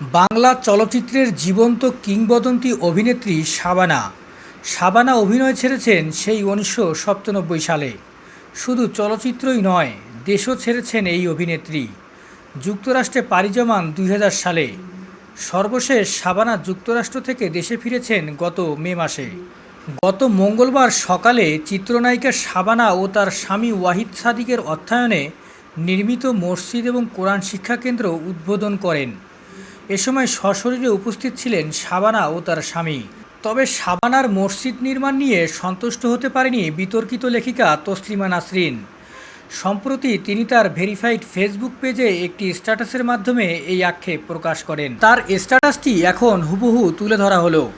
বাংলা চলচ্চিত্রের জীবন্ত কিংবদন্তি অভিনেত্রী শাবানা। শাবানা অভিনয় ছেড়েছেন সেই উনিশশো সালে। শুধু চলচ্চিত্রই নয়, দেশও ছেড়েছেন এই অভিনেত্রী। যুক্তরাষ্ট্রে পাড়ি জমান দুই সালে। সর্বশেষ শাবানা যুক্তরাষ্ট্র থেকে দেশে ফিরেছেন গত মে মাসে। গত মঙ্গলবার সকালে চিত্রনায়িকা শাবানা ও তার স্বামী ওয়াহিদ সাদিকের অর্থায়নে নির্মিত মসজিদ এবং কোরআন শিক্ষাকেন্দ্র উদ্বোধন করেন। এ সময় সশরীরে উপস্থিত ছিলেন শাবানা ও তার স্বামী। তবে শাবানার মসজিদ নির্মাণ নিয়ে সন্তুষ্ট হতে পারেনি বিতর্কিত লেখিকা তসলিমা নাসরিন। সম্প্রতি তিনি তার ভেরিফাইড ফেসবুক পেজে একটি স্ট্যাটাসের মাধ্যমে এই আক্ষেপ প্রকাশ করেন। তার স্ট্যাটাসটি এখন হুবহু তুলে ধরা হলো।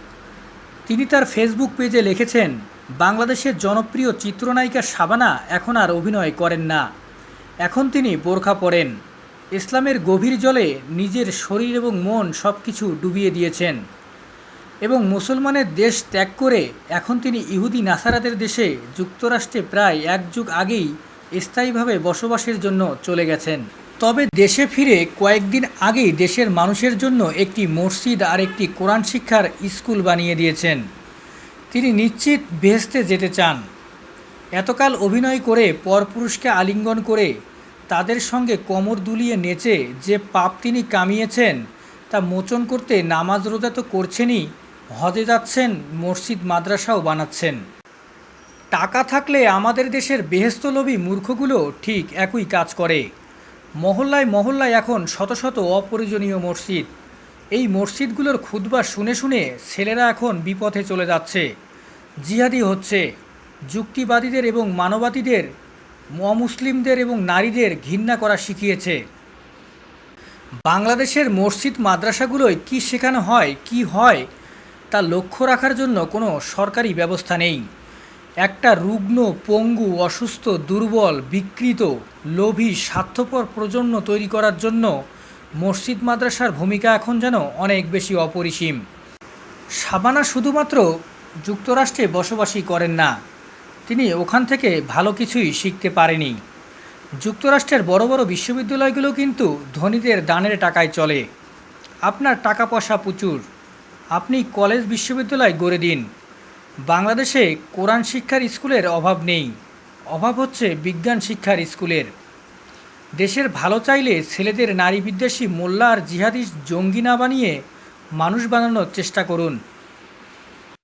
তিনি তার ফেসবুক পেজে লিখেছেন, বাংলাদেশের জনপ্রিয় চিত্রনায়িকা শাবানা এখন আর অভিনয় করেন না। এখন তিনি বোরখা পরেন। ইসলামের গভীর জলে নিজের শরীর এবং মন সব কিছু ডুবিয়ে দিয়েছেন এবং মুসলমানের দেশ ত্যাগ করে এখন তিনি ইহুদি নাসারাদের দেশে যুক্তরাষ্ট্রে প্রায় এক যুগ আগেই স্থায়ীভাবে বসবাসের জন্য চলে গেছেন। তবে দেশে ফিরে কয়েকদিন আগেই দেশের মানুষের জন্য একটি মসজিদ আর একটি কোরআন শিক্ষার স্কুল বানিয়ে দিয়েছেন। তিনি নিশ্চিত বেহেস্তে যেতে চান। এতকাল অভিনয় করে পরপুরুষকে আলিঙ্গন করে তাদের সঙ্গে কোমর দুলিয়ে নেচে যে পাপ তিনি কামিয়েছেন, তা মোচন করতে নামাজ রোজা তো করছেনই, হজে যাচ্ছেন, মসজিদ, মাদ্রাসাও বানাচ্ছেন। টাকা থাকলে আমাদের দেশের বেহেস্তলোভী মূর্খগুলো ঠিক একই কাজ করে। মহল্লায় মহল্লায় এখন শত শত অপ্রয়োজনীয় মসজিদ। এই মসজিদগুলোর খুদবা শুনে শুনে ছেলেরা এখন বিপথে চলে যাচ্ছে। জিহাদি হচ্ছে। যুক্তিবাদীদের এবং মানবাদীদের অমুসলিমদের এবং নারীদের ঘৃণা করা শিখিয়েছে। বাংলাদেশের মসজিদ মাদ্রাসাগুলোয় কি শেখানো হয়, কি হয়, তা লক্ষ্য রাখার জন্য কোনো সরকারি ব্যবস্থা নেই। একটা রুগ্ন, পঙ্গু, অসুস্থ, দুর্বল, বিকৃত, লোভী, স্বার্থপর প্রজন্ম তৈরি করার জন্য মসজিদ মাদ্রাসার ভূমিকা এখন যেন অনেক বেশি অপরিসীম। সাবানা শুধুমাত্র যুক্তরাষ্ট্রে বসবাসই করেন না তিনি ওখান থেকে ভালো কিছুই শিখতে পারেনি। যুক্তরাষ্ট্রের বড় বড় বিশ্ববিদ্যালয়গুলো কিন্তু ধনীদের দানের টাকায় চলে। আপনার টাকা পয়সা প্রচুর। আপনি কলেজ বিশ্ববিদ্যালয় গড়ে দিন। বাংলাদেশে কোরআন শিক্ষার স্কুলের অভাব নেই। অভাব হচ্ছে বিজ্ঞান শিক্ষার স্কুলের। দেশের ভালো চাইলে ছেলেদের নারী বিদ্বেষী মোল্লা আর জিহাদি জঙ্গি না বানিয়ে মানুষ বানানোর চেষ্টা করুন।